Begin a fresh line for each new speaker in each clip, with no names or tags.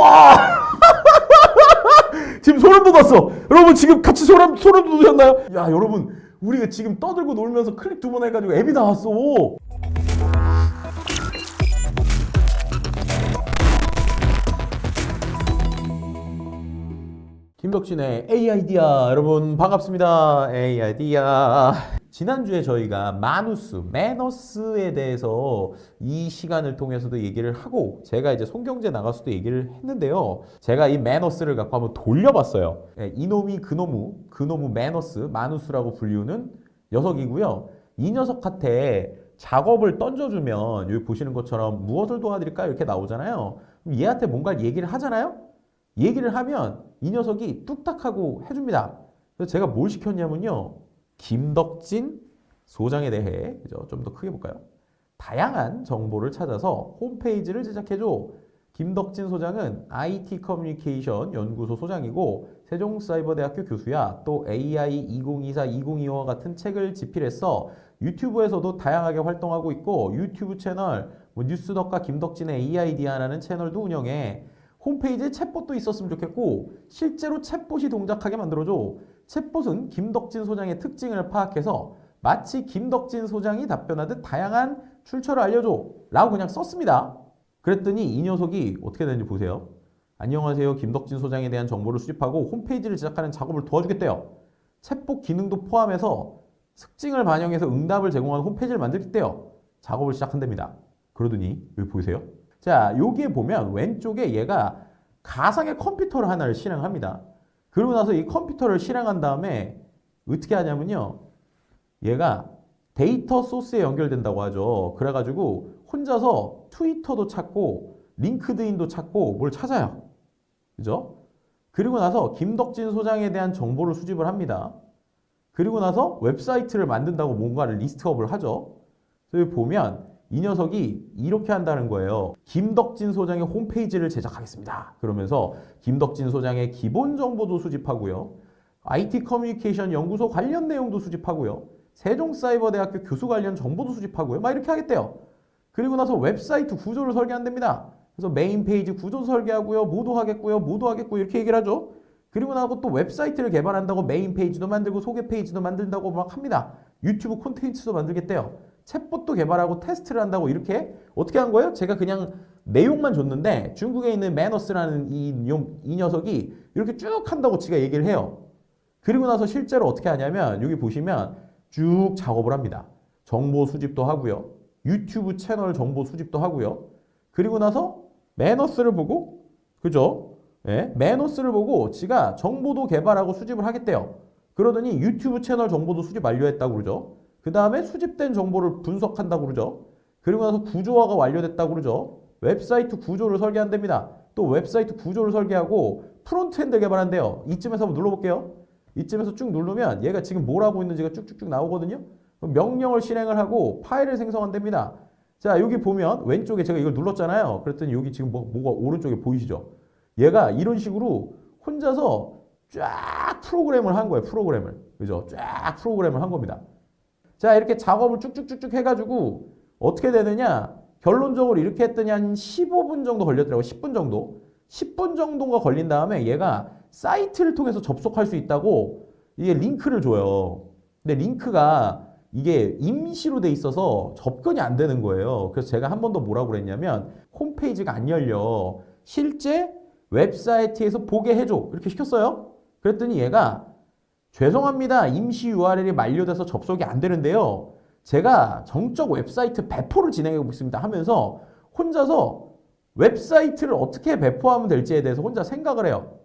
우와! 지금 소름 돋았어. 여러분 지금 같이 소름 소름 돋으셨나요? 야 여러분 우리가 지금 떠들고 놀면서 클릭 두 번 해가지고 앱이 나왔어. 김덕진의 AI디아 여러분 반갑습니다. AI디아 지난주에 저희가 마누스, 매너스에 대해서 이 시간을 통해서도 얘기를 하고 제가 이제 송경제 나가서도 얘기를 했는데요. 제가 이 매너스를 갖고 한번 돌려봤어요. 예, 이놈이 그놈의 그놈의 매너스, 마누스라고 불리우는 녀석이고요. 이 녀석한테 작업을 던져주면 여기 보시는 것처럼 무엇을 도와드릴까 이렇게 나오잖아요. 그럼 얘한테 뭔가 얘기를 하잖아요. 얘기를 하면 이 녀석이 뚝딱하고 해줍니다. 그래서 제가 뭘 시켰냐면요. 김덕진 소장에 대해 좀 더 크게 볼까요? 다양한 정보를 찾아서 홈페이지를 제작해줘. 김덕진 소장은 IT 커뮤니케이션 연구소 소장이고 세종사이버대학교 교수야. 또 AI 2024, 2025와 같은 책을 집필했어. 유튜브에서도 다양하게 활동하고 있고 유튜브 채널 뭐 뉴스덕과 김덕진의 AI디아라는 채널도 운영해. 홈페이지에 챗봇도 있었으면 좋겠고 실제로 챗봇이 동작하게 만들어줘. 챗봇은 김덕진 소장의 특징을 파악해서 마치 김덕진 소장이 답변하듯 다양한 출처를 알려줘 라고 그냥 썼습니다. 그랬더니 이 녀석이 어떻게 되는지 보세요. 안녕하세요. 김덕진 소장에 대한 정보를 수집하고 홈페이지를 제작하는 작업을 도와주겠대요. 챗봇 기능도 포함해서 특징을 반영해서 응답을 제공하는 홈페이지를 만들겠대요. 작업을 시작한답니다. 그러더니 여기 보이세요? 자, 여기에 보면 왼쪽에 얘가 가상의 컴퓨터를 하나를 실행합니다. 그러고 나서 이 컴퓨터를 실행한 다음에 어떻게 하냐면요. 얘가 데이터 소스에 연결된다고 하죠. 그래가지고 혼자서 트위터도 찾고 링크드인도 찾고 뭘 찾아요. 그죠? 그리고 나서 김덕진 소장에 대한 정보를 수집을 합니다. 그리고 나서 웹사이트를 만든다고 뭔가를 리스트업을 하죠. 그래서 보면 이 녀석이 이렇게 한다는 거예요. 김덕진 소장의 홈페이지를 제작하겠습니다. 그러면서 김덕진 소장의 기본 정보도 수집하고요. IT 커뮤니케이션 연구소 관련 내용도 수집하고요. 세종사이버대학교 교수 관련 정보도 수집하고요. 막 이렇게 하겠대요. 그리고 나서 웹사이트 구조를 설계한답니다. 그래서 메인 페이지 구조 설계하고요. 모두 하겠고요. 모두 하겠고 이렇게 얘기를 하죠. 그리고 나고 또 웹사이트를 개발한다고 메인 페이지도 만들고 소개 페이지도 만든다고 막 합니다. 유튜브 콘텐츠도 만들겠대요. 챗봇도 개발하고 테스트를 한다고 이렇게 어떻게 한 거예요? 제가 그냥 내용만 줬는데 중국에 있는 매너스라는 이, 요- 이 녀석이 이렇게 쭉 한다고 지가 얘기를 해요. 그리고 나서 실제로 어떻게 하냐면 여기 보시면 쭉 작업을 합니다. 정보 수집도 하고요. 유튜브 채널 정보 수집도 하고요. 그리고 나서 매너스를 보고 그죠? 예, 매너스를 보고 지가 정보도 개발하고 수집을 하겠대요. 그러더니 유튜브 채널 정보도 수집 완료했다고 그러죠. 그 다음에 수집된 정보를 분석한다고 그러죠. 그리고 나서 구조화가 완료됐다고 그러죠. 웹사이트 구조를 설계한답니다. 또 웹사이트 구조를 설계하고 프론트엔드 개발한대요. 이쯤에서 한번 눌러볼게요. 이쯤에서 쭉 누르면 얘가 지금 뭘 하고 있는지가 쭉쭉쭉 나오거든요. 명령을 실행을 하고 파일을 생성한답니다. 자 여기 보면 왼쪽에 제가 이걸 눌렀잖아요. 그랬더니 여기 지금 뭐, 뭐가 오른쪽에 보이시죠? 얘가 이런 식으로 혼자서 쫙 프로그램을 한 거예요. 프로그램을. 그죠? 쫙 프로그램을 한 겁니다. 자, 이렇게 작업을 쭉쭉쭉쭉 해가지고 어떻게 되느냐? 결론적으로 이렇게 했더니 한 15분 정도 걸렸더라고요. 10분 정도. 10분 정도가 걸린 다음에 얘가 사이트를 통해서 접속할 수 있다고 이게 링크를 줘요. 근데 링크가 이게 임시로 돼 있어서 접근이 안 되는 거예요. 그래서 제가 한 번 더 뭐라고 그랬냐면 홈페이지가 안 열려. 실제 웹사이트에서 보게 해줘. 이렇게 시켰어요. 그랬더니 얘가 죄송합니다. 임시 URL이 만료돼서 접속이 안 되는데요. 제가 정적 웹사이트 배포를 진행하고 있습니다 하면서 혼자서 웹사이트를 어떻게 배포하면 될지에 대해서 혼자 생각을 해요.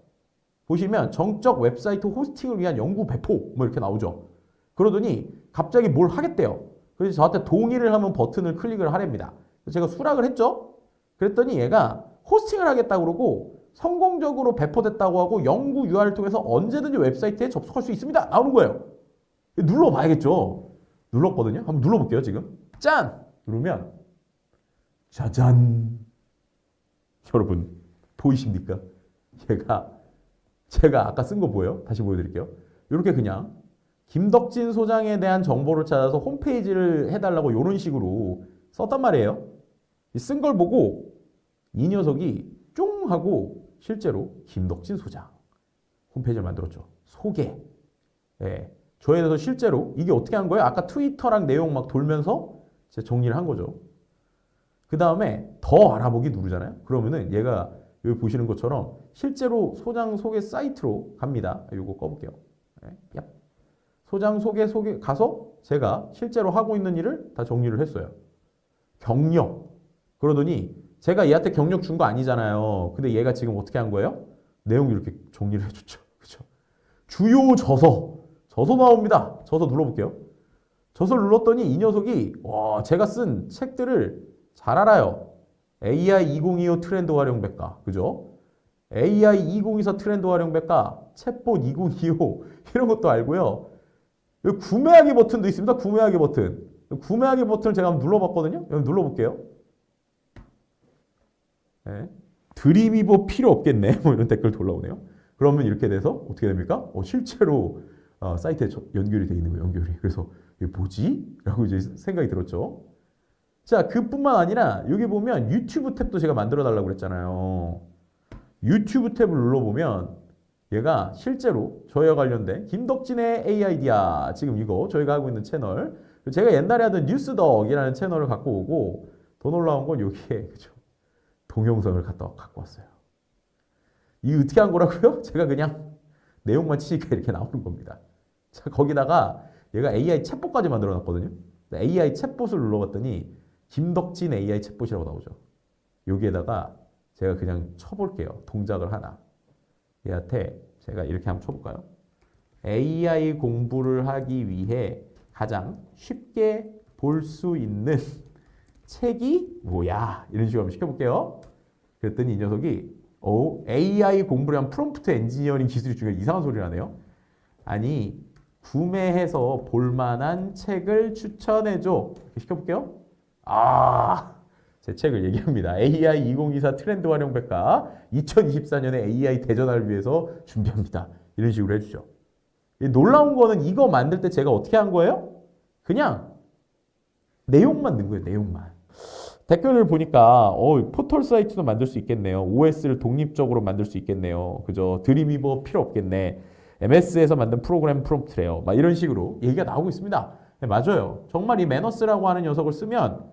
보시면 정적 웹사이트 호스팅을 위한 연구 배포 뭐 이렇게 나오죠. 그러더니 갑자기 뭘 하겠대요. 그래서 저한테 동의를 하면 버튼을 클릭을 하랍니다. 제가 수락을 했죠. 그랬더니 얘가 호스팅을 하겠다고 그러고 성공적으로 배포됐다고 하고 연구 URL 통해서 언제든지 웹사이트에 접속할 수 있습니다. 나오는 거예요. 눌러봐야겠죠. 눌렀거든요. 한번 눌러볼게요, 지금. 짠! 누르면 짜잔! 여러분, 보이십니까? 얘가 제가 아까 쓴 거 보여요? 다시 보여드릴게요. 이렇게 그냥 김덕진 소장에 대한 정보를 찾아서 홈페이지를 해달라고 이런 식으로 썼단 말이에요. 쓴 걸 보고 이 녀석이 쫑 하고 실제로 김덕진 소장 홈페이지를 만들었죠. 소개. 예. 저에 대해서 실제로 이게 어떻게 한 거예요? 아까 트위터랑 내용 막 돌면서 제가 정리를 한 거죠. 그 다음에 더 알아보기 누르잖아요. 그러면은 얘가 여기 보시는 것처럼 실제로 소장 소개 사이트로 갑니다. 이거 꺼볼게요. 예, 얍. 소장 소개 소개 가서 제가 실제로 하고 있는 일을 다 정리를 했어요. 경력. 그러더니 제가 얘한테 경력 준 거 아니잖아요. 근데 얘가 지금 어떻게 한 거예요? 내용 이렇게 정리를 해줬죠. 그죠? 주요 저서. 저서 나옵니다. 저서 눌러볼게요. 저서 눌렀더니 이 녀석이 와 제가 쓴 책들을 잘 알아요. AI 2025 트렌드 활용 백과 그죠? AI 2024 트렌드 활용 백과 챗봇 2025 이런 것도 알고요. 구매하기 버튼도 있습니다. 구매하기 버튼. 구매하기 버튼을 제가 한번 눌러봤거든요. 여기 눌러볼게요. 네. 드림이버 필요 없겠네. 뭐 이런 댓글 돌아오네요. 그러면 이렇게 돼서 어떻게 됩니까? 어, 실제로 어, 사이트에 저- 연결이 돼 있는 거예요. 연결이. 그래서 이게 뭐지? 라고 이제 생각이 들었죠. 자, 그뿐만 아니라 여기 보면 유튜브 탭도 제가 만들어 달라고 그랬잖아요. 유튜브 탭을 눌러보면 얘가 실제로 저희와 관련된 김덕진의 AI디아 지금 이거 저희가 하고 있는 채널 제가 옛날에 하던 뉴스덕이라는 채널을 갖고 오고 더 놀라운 건 여기에 그죠 동영상을 갖다 갖고 왔어요. 이 어떻게 한 거라고요? 제가 그냥 내용만 치니까 이렇게 나오는 겁니다. 자 거기다가 얘가 AI 챗봇까지 만들어 놨거든요. AI 챗봇을 눌러봤더니 김덕진 AI 챗봇이라고 나오죠. 여기에다가 제가 그냥 쳐볼게요. 동작을 하나. 얘한테 제가 이렇게 한번 쳐볼까요? AI 공부를 하기 위해 가장 쉽게 볼 수 있는 책이 뭐야? 이런 식으로 한번 시켜볼게요. 그랬더니 이 녀석이 어, AI 공부를 한 프롬프트 엔지니어링 기술이 중에 이상한 소리를 하네요. 아니 구매해서 볼만한 책을 추천해줘. 이렇게 시켜볼게요. 아, 제 책을 얘기합니다. AI 2024 트렌드 활용 백과 2024년에 AI 대전화를 위해서 준비합니다. 이런 식으로 해주죠. 이 놀라운 거는 이거 만들 때 제가 어떻게 한 거예요? 그냥 내용만 넣은 거예요. 내용만. 댓글을 보니까 어, 포털 사이트도 만들 수 있겠네요. OS를 독립적으로 만들 수 있겠네요. 그죠? 드림이버 필요 없겠네. MS에서 만든 프로그램 프롬프트래요. 막 이런 식으로 얘기가 나오고 있습니다. 네, 맞아요. 정말 이 매너스라고 하는 녀석을 쓰면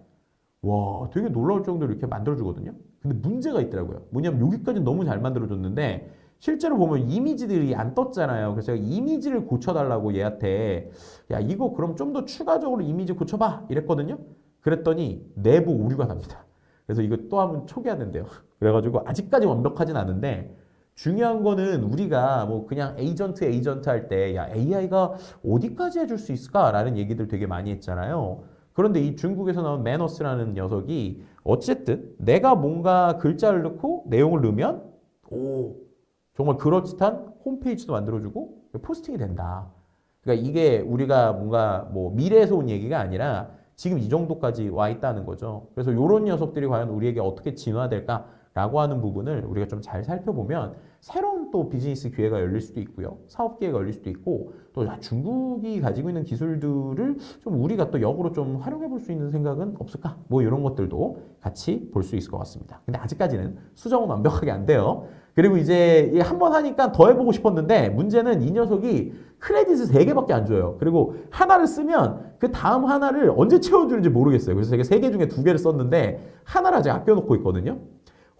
와, 되게 놀라울 정도로 이렇게 만들어주거든요. 근데 문제가 있더라고요. 뭐냐면 여기까지 너무 잘 만들어줬는데 실제로 보면 이미지들이 안 떴잖아요. 그래서 제가 이미지를 고쳐달라고 얘한테 야 이거 그럼 좀 더 추가적으로 이미지 고쳐봐 이랬거든요. 그랬더니 내부 오류가 납니다. 그래서 이거 또 한번 초기화 된대요. 그래가지고 아직까지 완벽하진 않은데 중요한 거는 우리가 뭐 그냥 에이전트 에이전트 할 때 야 AI가 어디까지 해줄 수 있을까라는 얘기들 되게 많이 했잖아요. 그런데 이 중국에서 나온 매너스라는 녀석이 어쨌든 내가 뭔가 글자를 넣고 내용을 넣으면 오 정말 그럴듯한 홈페이지도 만들어주고 포스팅이 된다. 그러니까 이게 우리가 뭔가 뭐 미래에서 온 얘기가 아니라 지금 이 정도까지 와 있다는 거죠. 그래서 이런 녀석들이 과연 우리에게 어떻게 진화될까 라고 하는 부분을 우리가 좀 잘 살펴보면 새로운 또 비즈니스 기회가 열릴 수도 있고요. 사업 기회가 열릴 수도 있고 또 야, 중국이 가지고 있는 기술들을 좀 우리가 또 역으로 좀 활용해 볼 수 있는 생각은 없을까? 뭐 이런 것들도 같이 볼 수 있을 것 같습니다. 근데 아직까지는 수정은 완벽하게 안 돼요. 그리고 이제 한 번 하니까 더 해보고 싶었는데 문제는 이 녀석이 크레딧을 3개밖에 안 줘요. 그리고 하나를 쓰면 그 다음 하나를 언제 채워주는지 모르겠어요. 그래서 제가 3개 중에 2개를 썼는데 하나를 아직 아껴놓고 있거든요.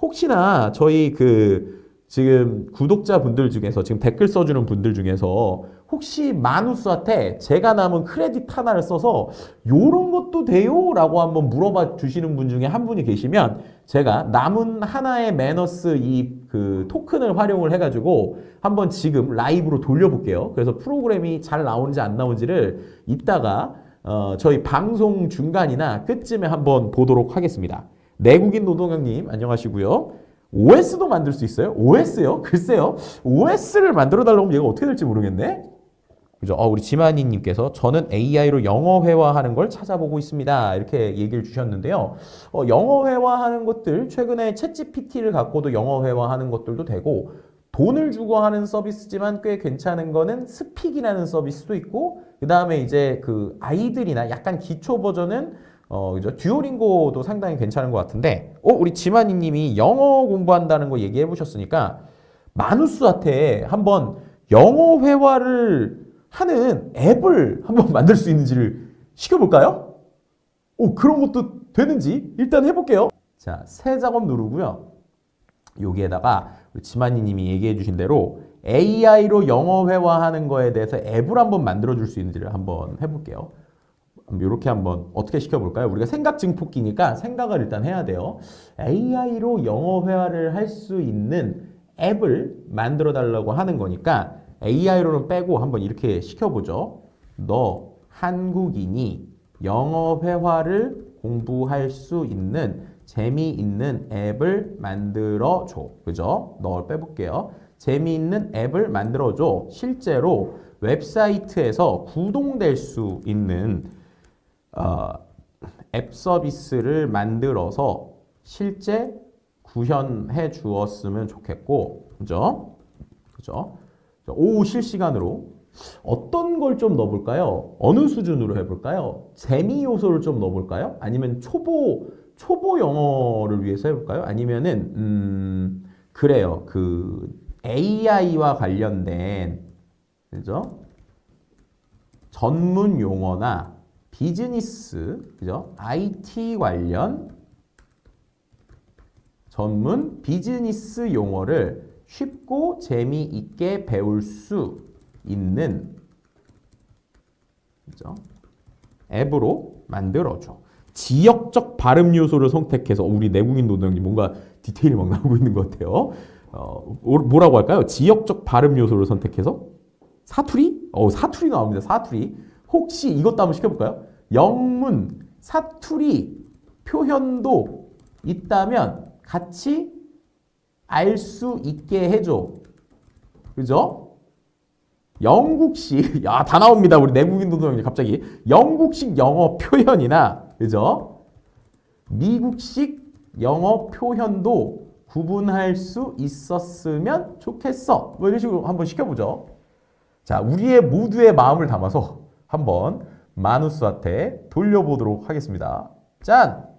혹시나 저희 그 지금 구독자분들 중에서 지금 댓글 써주는 분들 중에서 혹시 마누스한테 제가 남은 크레딧 하나를 써서 요런 것도 돼요? 라고 한번 물어봐 주시는 분 중에 한 분이 계시면 제가 남은 하나의 매너스 이 그 토큰을 활용을 해가지고 한번 지금 라이브로 돌려볼게요. 그래서 프로그램이 잘 나오는지 안 나오는지를 이따가 어 저희 방송 중간이나 끝쯤에 한번 보도록 하겠습니다. 내국인 노동형님 안녕하시고요. OS도 만들 수 있어요? OS요? 글쎄요. OS를 만들어 달라고 하면 얘가 어떻게 될지 모르겠네. 그죠? 어, 우리 지만이님께서 저는 AI로 영어 회화하는 걸 찾아보고 있습니다. 이렇게 얘기를 주셨는데요. 어, 영어 회화하는 것들 최근에 챗GPT를 갖고도 영어 회화하는 것들도 되고 돈을 주고 하는 서비스지만 꽤 괜찮은 거는 스픽이라는 서비스도 있고 그 다음에 이제 그 아이들이나 약간 기초 버전은 어, 그죠? 듀오링고도 상당히 괜찮은 것 같은데, 어, 우리 지만이 님이 영어 공부한다는 거 얘기해 보셨으니까, 마누스한테 한번 영어 회화를 하는 앱을 한번 만들 수 있는지를 시켜볼까요? 오, 그런 것도 되는지 일단 해볼게요. 자, 새 작업 누르고요. 여기에다가 지만이 님이 얘기해 주신 대로 AI로 영어 회화하는 거에 대해서 앱을 한번 만들어 줄 수 있는지를 한번 해볼게요. 이렇게 한번 어떻게 시켜볼까요? 우리가 생각 증폭기니까 생각을 일단 해야 돼요. AI로 영어 회화를 할 수 있는 앱을 만들어 달라고 하는 거니까 AI로는 빼고 한번 이렇게 시켜보죠. 너 한국인이 영어 회화를 공부할 수 있는 재미있는 앱을 만들어 줘. 그죠? 널 빼볼게요. 재미있는 앱을 만들어 줘. 실제로 웹사이트에서 구동될 수 있는 어, 앱 서비스를 만들어서 실제 구현해 주었으면 좋겠고, 그죠? 그죠? 자, 오후 실시간으로 어떤 걸 좀 넣어볼까요? 어느 수준으로 해볼까요? 재미 요소를 좀 넣어볼까요? 아니면 초보 초보 영어를 위해서 해볼까요? 아니면은 음 그래요 그 AI와 관련된 그죠? 전문 용어나 비즈니스 그죠? IT 관련 전문 비즈니스 용어를 쉽고 재미있게 배울 수 있는 그죠? 앱으로 만들어줘. 지역적 발음 요소를 선택해서 우리 내국인 노동님 뭔가 디테일이 막 나오고 있는 것 같아요. 어, 뭐라고 할까요? 지역적 발음 요소를 선택해서 사투리? 어, 사투리 나옵니다. 사투리. 혹시 이것도 한번 시켜볼까요? 영문, 사투리, 표현도 있다면 같이 알 수 있게 해줘. 그죠? 영국식, 야, 다 나옵니다. 우리 내국인 노동님 갑자기. 영국식 영어 표현이나, 그죠? 미국식 영어 표현도 구분할 수 있었으면 좋겠어. 뭐 이런 식으로 한번 시켜보죠. 자, 우리의 모두의 마음을 담아서 한번 마누스한테 돌려보도록 하겠습니다. 짠!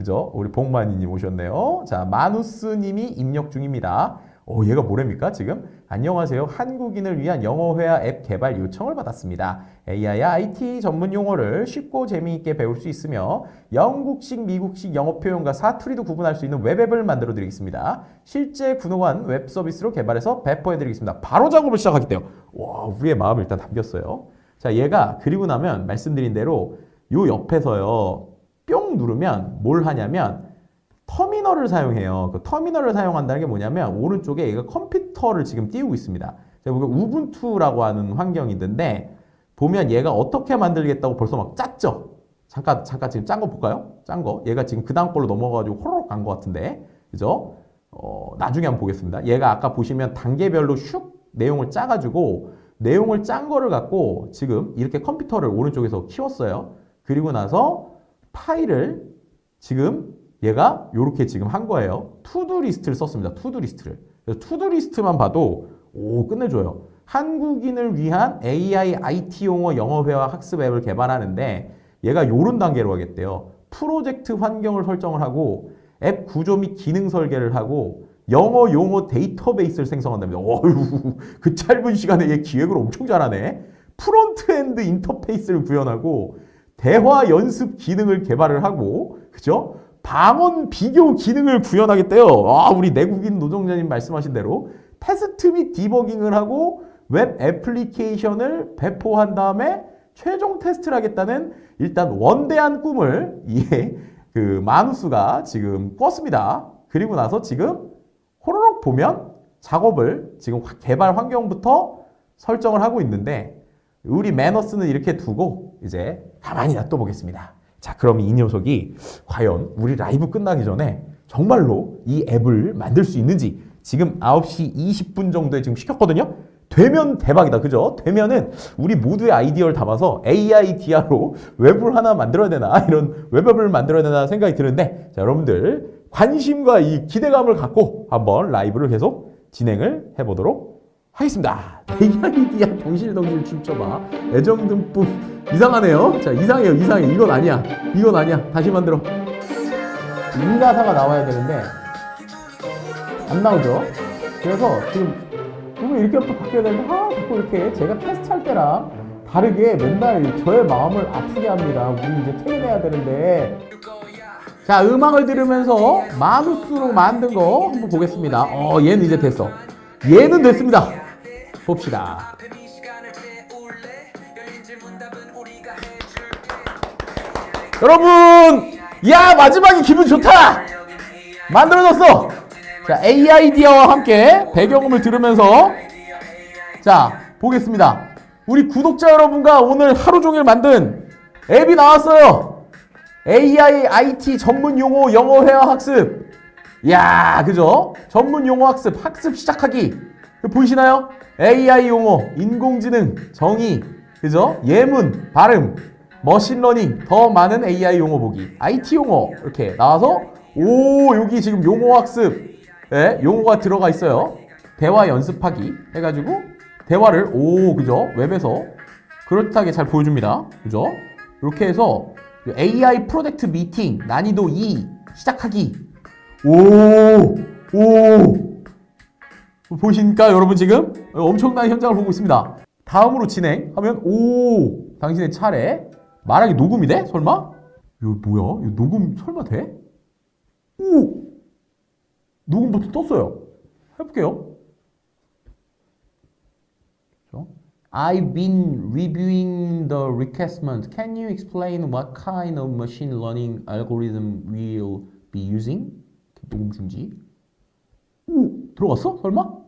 그죠? 우리 복만이님 오셨네요. 자, 마누스님이 입력 중입니다. 오, 얘가 뭐랍니까, 지금? 안녕하세요. 한국인을 위한 영어회화 앱 개발 요청을 받았습니다. AI, IT 전문 용어를 쉽고 재미있게 배울 수 있으며 영국식, 미국식 영어 표현과 사투리도 구분할 수 있는 웹앱을 만들어 드리겠습니다. 실제 구동한 웹 서비스로 개발해서 배포해 드리겠습니다. 바로 작업을 시작하겠대요. 와, 우리의 마음을 일단 담겼어요. 자, 얘가 그리고 나면 말씀드린 대로 요 옆에서요. 뿅 누르면 뭘 하냐면 터미널을 사용해요. 그 터미널을 사용한다는 게 뭐냐면 오른쪽에 얘가 컴퓨터를 지금 띄우고 있습니다. 제가 보기엔 우분투라고 하는 환경이 있는데 보면 얘가 어떻게 만들겠다고 벌써 막 짰죠. 잠깐 잠깐 지금 짠 거 볼까요? 짠 거. 얘가 지금 그 다음 걸로 넘어가지고 호로록 간 것 같은데, 그죠? 어, 나중에 한번 보겠습니다. 얘가 아까 보시면 단계별로 슉 내용을 짜가지고 내용을 짠 거를 갖고 지금 이렇게 컴퓨터를 오른쪽에서 키웠어요. 그리고 나서 파일을 지금 얘가 이렇게 지금 한 거예요. 투두 리스트를 썼습니다. 투두 리스트를. 투두 리스트만 봐도 오 끝내줘요. 한국인을 위한 AI IT 용어 영어 회화 학습 앱을 개발하는데 얘가 요런 단계로 하겠대요. 프로젝트 환경을 설정을 하고 앱 구조 및 기능 설계를 하고 영어 용어 데이터베이스를 생성한답니다. 어휴, 그 짧은 시간에 얘 기획을 엄청 잘하네. 프론트엔드 인터페이스를 구현하고 대화 연습 기능을 개발을 하고 그죠? 방언 비교 기능을 구현하겠대요. 아, 우리 내국인 노동자님 말씀하신 대로 테스트 및 디버깅을 하고 웹 애플리케이션을 배포한 다음에 최종 테스트를 하겠다는 일단 원대한 꿈을 이그 마누스가 지금 꿨습니다. 그리고 나서 지금 호로록 보면 작업을 지금 개발 환경부터 설정을 하고 있는데 우리 매너스는 이렇게 두고 이제 가만히 놔둬 보겠습니다. 자, 그럼 이 녀석이 과연 우리 라이브 끝나기 전에 정말로 이 앱을 만들 수 있는지 지금 9시 20분 정도에 지금 시켰거든요. 되면 대박이다. 그죠? 되면은 우리 모두의 아이디어를 담아서 AI DR로 웹을 하나 만들어야 되나 이런 웹앱을 만들어야 되나 생각이 드는데 자, 여러분들 관심과 이 기대감을 갖고 한번 라이브를 계속 진행을 해보도록 하겠습니다. AI DR 동실동실 춤춰봐. 애정 듬뿍 이상하네요. 자, 이상해요. 이상해. 이건 아니야. 이건 아니야. 다시 만들어. 이 가사가 나와야 되는데 안 나오죠. 그래서 지금 보면 이렇게 또 바뀌어야 되는데 아 자꾸 이렇게 제가 테스트 할 때랑 다르게 맨날 저의 마음을 아프게 합니다. 우리 이제 퇴근해야 되는데 자 음악을 들으면서 마누스로 만든 거 한번 보겠습니다. 어 얘는 이제 됐어. 얘는 됐습니다. 봅시다. 여러분, 야 마지막에 기분 좋다. 만들어졌어. 자 AI디아와 함께 배경음을 들으면서 자 보겠습니다. 우리 구독자 여러분과 오늘 하루 종일 만든 앱이 나왔어요. AI IT 전문 용어 영어 회화 학습. 야, 그죠? 전문 용어 학습, 학습 시작하기. 그 보이시나요? AI 용어, 인공지능, 정의, 그죠? 예문, 발음, 머신러닝, 더 많은 AI 용어 보기, IT 용어 이렇게 나와서 오 여기 지금 용어 학습, 예, 용어가 들어가 있어요. 대화 연습하기 해가지고 대화를 오 그죠? 웹에서 그럴듯하게 잘 보여줍니다. 그죠? 이렇게 해서 AI 프로젝트 미팅 난이도 2 시작하기. 오, 오. 보이십니까, 여러분 지금? 엄청난 현장을 보고 있습니다. 다음으로 진행하면 오, 당신의 차례. 말하기 녹음이 돼? 설마? 이거 뭐야? 이거 녹음 설마 돼? 오, 녹음 버튼 떴어요. 해볼게요. I've been reviewing the requestment. Can you explain what kind of machine learning algorithm we'll be using? 녹음 중지. 오, 들어갔어? 설마?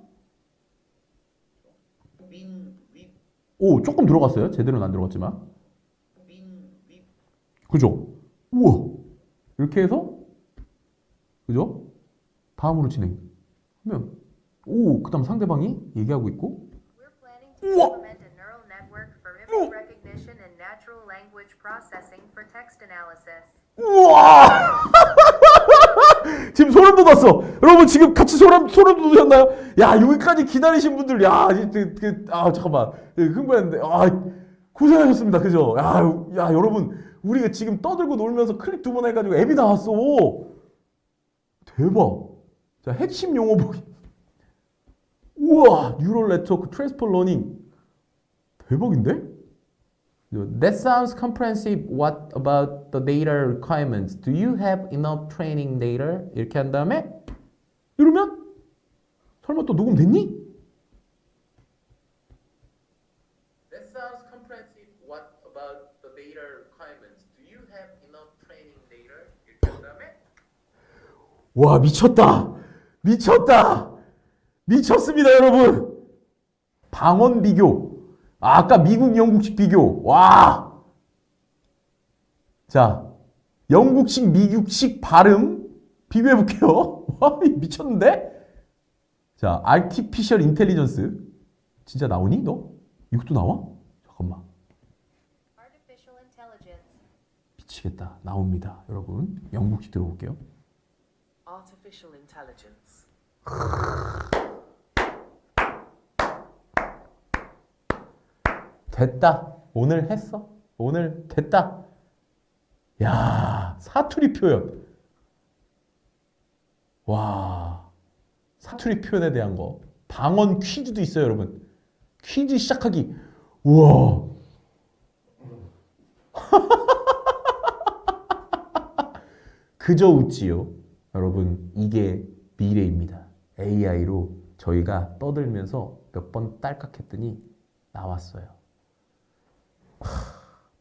오, 조금 들어갔어요. 제대로는 안 들어갔지만. 그죠? 우와. 이렇게 해서 그죠? 다음으로 진행하면 오, 그 다음 상대방이 얘기하고 있고
analysis.
우와! 지금 소름 돋았어. 여러분 지금 같이 소름 소름 돋으셨나요? 야 여기까지 기다리신 분들 야, 이- 그, 그, 아 잠깐만 예, 흥분했는데 아 고생하셨습니다. 그죠? 야, 야 여러분 우리가 지금 떠들고 놀면서 클릭 두 번 해가지고 앱이 나왔어. 대박. 자 핵심 용어 보기. 우와 뉴럴 네트워크 트랜스퍼 러닝 대박인데? That sounds comprehensive. What about the data requirements? Do you have enough training data? 이렇게 한 다음에 이러면 설마 또 녹음 됐니? That sounds comprehensive. What about the data requirements? Do you have enough training data? 이렇게 한 다음에 와 미쳤다. 미쳤다. 미쳤습니다, 여러분. 방언 비교. 아, 아까 미국 영국식 비교. 와. 자, 영국식 미국식 발음 비교해 볼게요. 와, 미쳤는데? 자, artificial intelligence. 진짜 나오니 너? 이것도 나와? 잠깐만. 미치겠다. 나옵니다. 여러분. 영국식 들어볼게요.
Artificial intelligence.
됐다. 오늘 했어. 오늘 됐다. 야, 사투리 표현. 와, 사투리 표현에 대한 거. 방언 퀴즈도 있어요, 여러분. 퀴즈 시작하기. 우와. 그저 웃지요. 여러분, 이게 미래입니다. AI로 저희가 떠들면서 몇 번 딸깍 했더니 나왔어요.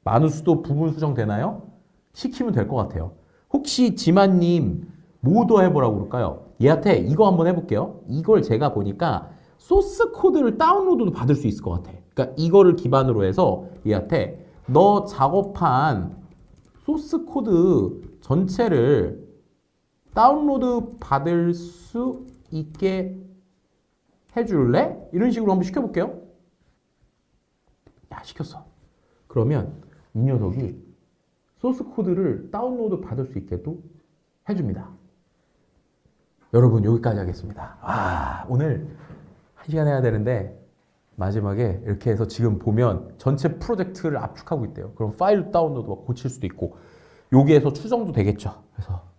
마누스도 부분 수정 되나요? 시키면 될 것 같아요. 혹시 지만님 뭐더 해보라고 그럴까요? 얘한테 이거 한번 해볼게요. 이걸 제가 보니까 소스 코드를 다운로드도 받을 수 있을 것 같아. 그러니까 이거를 기반으로 해서 얘한테 너 작업한 소스 코드 전체를 다운로드 받을 수 있게 해줄래? 이런 식으로 한번 시켜볼게요. 야, 시켰어. 그러면 이 녀석이 소스 코드를 다운로드 받을 수 있게도 해줍니다. 여러분 여기까지 하겠습니다. 아 오늘 한 시간 해야 되는데 마지막에 이렇게 해서 지금 보면 전체 프로젝트를 압축하고 있대요. 그럼 파일 다운로드 막 고칠 수도 있고 여기에서 추정도 되겠죠. 그래서 자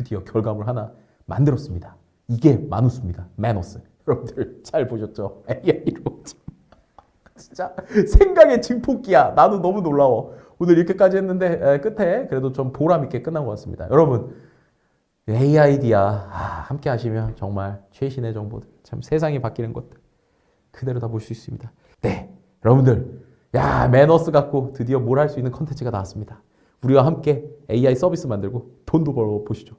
드디어 결과물 하나 만들었습니다. 이게 마누스입니다. 매너스. 여러분들 잘 보셨죠? AI로 진짜 생각의 증폭기야. 나도 너무 놀라워. 오늘 이렇게까지 했는데 에, 끝에 그래도 좀 보람 있게 끝난 것 같습니다. 여러분 AID야 아, 함께 하시면 정말 최신의 정보들 참 세상이 바뀌는 것들 그대로 다 볼 수 있습니다. 네, 여러분들 야 매너스 갖고 드디어 뭘 할 수 있는 컨텐츠가 나왔습니다. 우리와 함께 AI 서비스 만들고 돈도 벌어 보시죠.